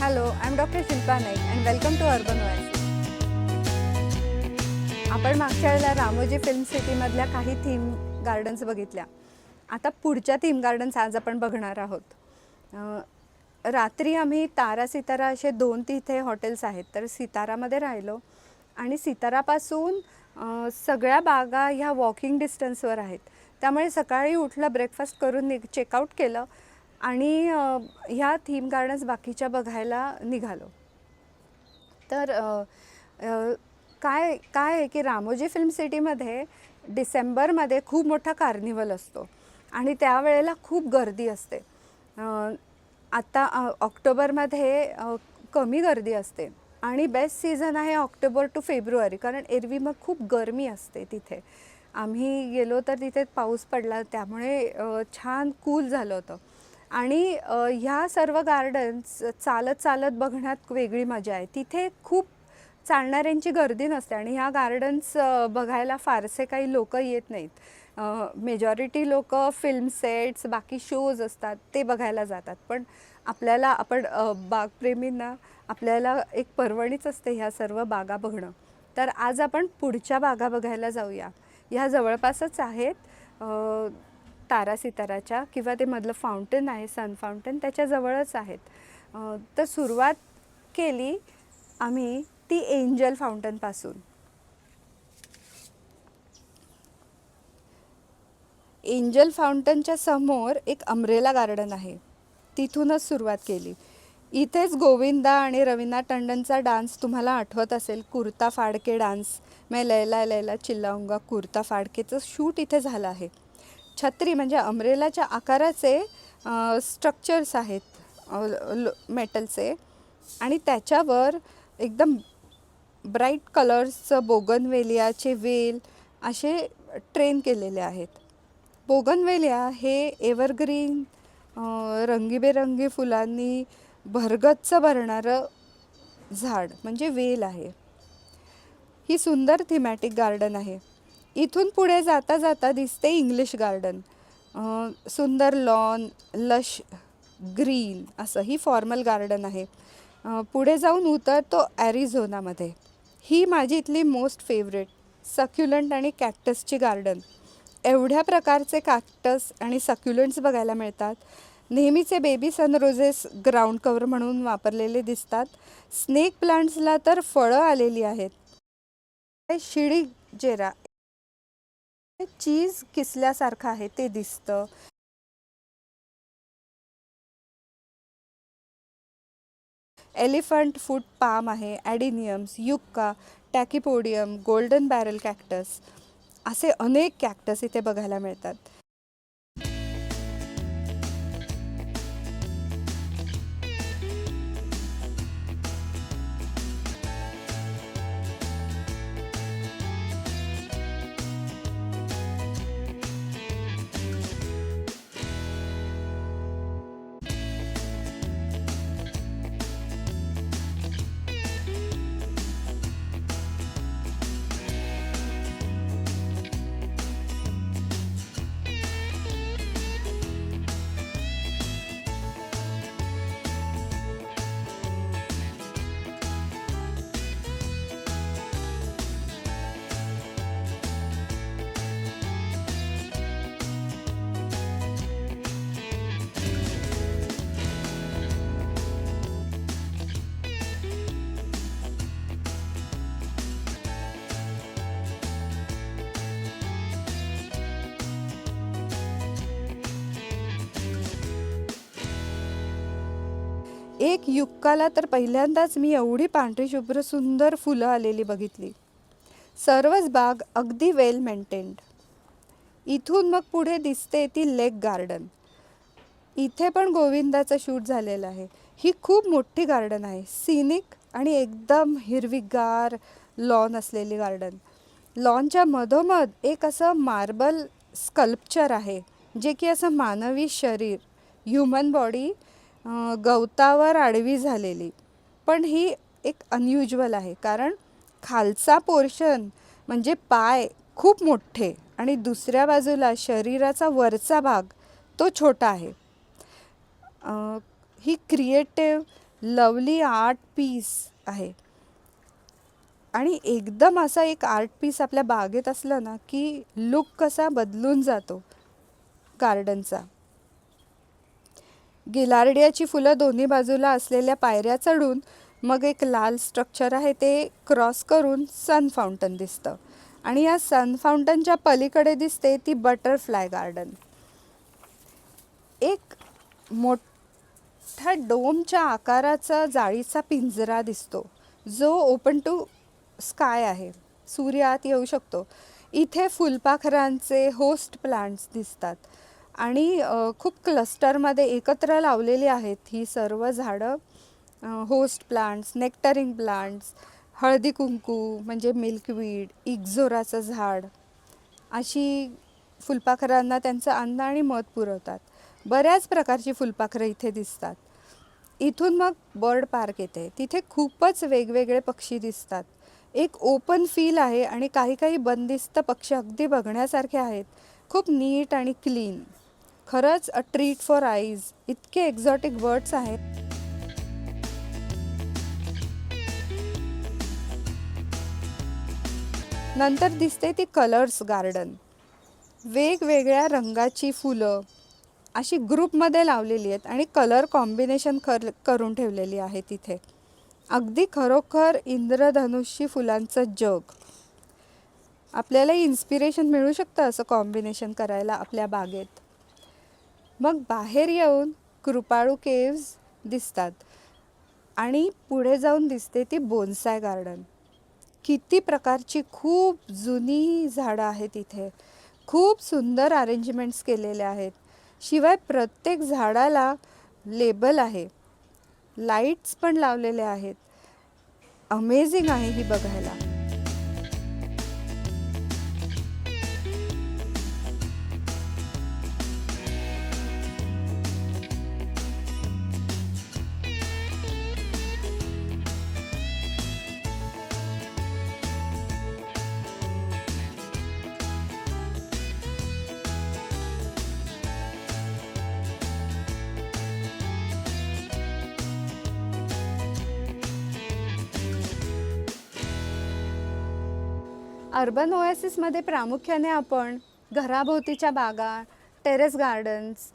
Hello I am doctor Shilpa Naik and welcome to urban voice आपण मागच्या वेळेला Ramoji film सिटीमधल्या काही थीम गार्डन्स बघितल्या. आता पुढच्या थीम गार्डन्स आज आपण बघणार आहोत. रात्री आम्ही तारा सितारा असे दोन तिथे हॉटेल्स आहेत. तर सितारामध्ये राहिलो आणि सितारापासून सगळ्या बागा ह्या वॉकिंग डिस्टन्सवर आहेत. त्यामुळे सकाळी उठलं ब्रेकफास्ट करून निघ चेकआउट केलं. आणि ह्या थीम गार्डन्स बाकीच्या बघायला निघालो. तर काय काय आहे की रामोजी फिल्म सिटीमध्ये डिसेंबरमध्ये खूप मोठा कार्निवल असतो आणि त्यावेळेला खूप गर्दी असते. आत्ता ऑक्टोबरमध्ये कमी गर्दी असते आणि बेस्ट सीझन आहे ऑक्टोबर टू फेब्रुवारी कारण एरवी मग खूप गरमी असते तिथे. आम्ही गेलो तर तिथे पाऊस पडला त्यामुळे छान कूल झालं होतं. आणि ह्या सर्व गार्डन्स चालत चालत बघण्यात वेगळी मजा आहे. तिथे खूप चालणाऱ्यांची गर्दी नसते आणि ह्या गार्डन्स बघायला फारसे काही लोक येत नाहीत. मेजॉरिटी लोक फिल्म सेट्स बाकी शोज असतात ते बघायला जातात. पण आपल्याला आपण बागप्रेमींना आपल्याला एक पर्वणीच असते ह्या सर्व बागा बघणं. तर आज आपण पुढच्या बागा बघायला जाऊया. ह्या जवळपासच आहेत तारा सिताराच्या किंवा ते मधलं फाउंटन आहे सन फाउंटन त्याच्याजवळच आहेत. तर सुरुवात केली आम्ही ती एंजल फाउंटनपासून एंजल फाउंटनच्या समोर एक अमरेला गार्डन आहे. तिथूनच सुरुवात केली. इथेच गोविंदा आणि रवीना टंडनचा डान्स तुम्हाला आठवत असेल. कुर्ता फाडके डान्स मैं लैला लैला चिल्लाऊंगा कुर्ता फाडकेचं शूट इथे झालं आहे. छत्री म्हणजे अम्ब्रेलाच्या आकाराचे स्ट्रक्चर्स आहेत लो- मेटलचे आणि त्याच्यावर एकदम ब्राईट कलर्सचं बोगनवेलियाचे वेल असे ट्रेन केलेले आहेत. बोगनवेलिया हे एव्हरग्रीन रंगीबेरंगी फुलांनी भरगच्च भरणारं झाड म्हणजे वेल आहे. ही सुंदर थीमॅटिक गार्डन आहे. इथून पुढे जाता जाता दिसते इंग्लिश गार्डन सुंदर लॉन लश ग्रीन असं ही फॉर्मल गार्डन आहे. पुढे जाऊन उतरतो ॲरिझोनामध्ये ही माझी इथली मोस्ट फेवरेट सक्युलंट आणि कॅक्टसची गार्डन एवढ्या प्रकारचे कॅक्टस आणि सक्युलंट्स बघायला मिळतात. नेहमीचे बेबी सनरोजेस ग्राउंड कवर म्हणून वापरलेले दिसतात. स्नेक प्लांट्सला तर फळं आलेली आहेत. शिडी जेरा चीज किसल्यासारखं आहे ते दिसतं. एलिफंट फूट पाम आहे adeniums yucca टॅकिपोडियम golden barrel cactus असे अनेक कॅक्टस इथे बघायला मिळतात. एक युक्काला तर पहिल्यांदाच मी एवढी पांढरी शुभ्र सुंदर फुलं आलेली बघितली. सर्वच बाग अगदी वेल मेंटेन्ड इथून मग पुढे दिसते ती लेक गार्डन इथे पण गोविंदाचं शूट झालेलं आहे. ही खूप मोठी गार्डन आहे. सिनिक आणि एकदम हिरवीगार लॉन असलेली गार्डन लॉनच्या मधोमध एक असं मार्बल स्कल्पचर आहे जे की असं मानवी शरीर ह्युमन बॉडी गवतावर आडवी झालेली. पण ही एक अनयुज्युअल आहे. कारण खालचा पोर्शन म्हणजे पाय खूप मोठे आणि दुसऱ्या बाजूला शरीराचा वरचा भाग तो छोटा आहे. ही क्रिएटिव्ह लवली आर्ट पीस आहे. आणि एकदम असा एक आर्ट पीस आपल्या बागेत असलं ना की लुक कसा बदलून जातो गार्डनचा गिलार्डियाची फुलं दोन्ही बाजूला असलेल्या पायऱ्या चढून मग एक लाल स्ट्रक्चर आहे ते क्रॉस करून सन फाउंटन दिसतं. आणि या सन फाउंटनच्या पलीकडे दिसते ती बटरफ्लाय गार्डन एक मोठ्या डोमच्या आकाराचा जाळीचा पिंजरा दिसतो. जो ओपन टू स्काय आहे. सूर्य आत येऊ शकतो. इथे फुलपाखरांचे होस्ट प्लांट्स दिसतात. आणि खूप क्लस्टरमध्ये एकत्र लावलेली आहेत ही सर्व झाडं. Host plants नेक्टरिंग plants Haldi Kunku म्हणजे मिल्कवीड इक्झोराचं झाड अशी फुलपाखरांना त्यांचं अन्न आणि मध पुरवतात. बऱ्याच प्रकारची फुलपाखरं इथे दिसतात. इथून मग बर्ड पार्क येते. तिथे खूपच वेगवेगळे पक्षी दिसतात. एक ओपन फील आहे आणि काही काही बंदिस्त पक्षी अगदी बघण्यासारखे आहेत. खूप नीट आणि क्लीन. खरंच अ ट्रीट फॉर आईज इतके एक्झॉटिक बर्ड्स आहेत. नंतर दिसते ती कलर्स गार्डन वेगवेगळ्या रंगाची फुलं. अशी ग्रुपमध्ये लावलेली आहेत आणि कलर कॉम्बिनेशन कर करून ठेवलेली आहे तिथे. अगदी खरोखर इंद्रधनुष्य फुलांचं जग. आपल्याला इन्स्पिरेशन मिळू शकतं असं कॉम्बिनेशन करायला आपल्या बागेत. मग बाहेर येऊन कृपाळू केव्ज दिसतात. आणि पुढे जाऊन दिसते ती बोन्साय गार्डन किती प्रकारची खूप जुनी झाडं आहेत इथे. खूप सुंदर अरेंजमेंट्स केलेले आहेत. शिवाय प्रत्येक झाडाला लेबल आहे. लाईट्स पण लावलेले आहेत. अमेझिंग आहे ही बघायला. अर्बन ओएसिसमध्ये प्रामुख्याने आपण घराभोवतीच्या बागा टेरेस गार्डन्स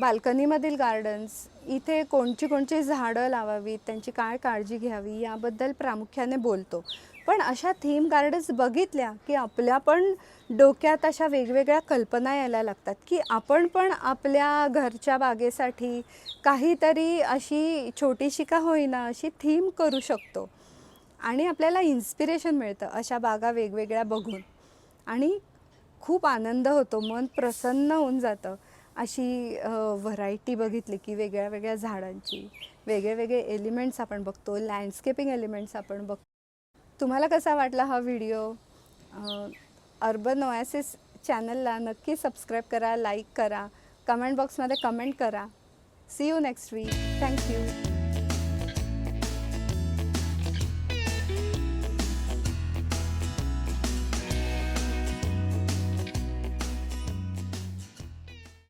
बाल्कनीमधील गार्डन्स इथे कोणची कोणची झाडं लावावीत त्यांची काय काळजी घ्यावी याबद्दल प्रामुख्याने बोलतो. पण अशा थीम गार्डन्स बघितल्या की आपल्या पण डोक्यात अशा वेगवेगळ्या कल्पना यायला लागतात की आपण पण आपल्या घरच्या बागेसाठी काहीतरी अशी छोटीशी का होईना अशी थीम करू शकतो. आणि आपल्याला इन्स्पिरेशन मिळतं अशा बागा वेगवेगळ्या बघून. आणि खूप आनंद होतो मन प्रसन्न होऊन जातं. अशी व्हरायटी बघितली की वेगळ्या वेगळ्या झाडांची वेगळे वेगळे एलिमेंट्स आपण बघतो लँडस्केपिंग एलिमेंट्स आपण बघतो तुम्हाला कसा वाटला हा व्हिडिओ अर्बन ओॲसिस चॅनलला नक्की सबस्क्राईब करा लाईक करा कमेंट बॉक्समध्ये कमेंट करा. See you next week thank you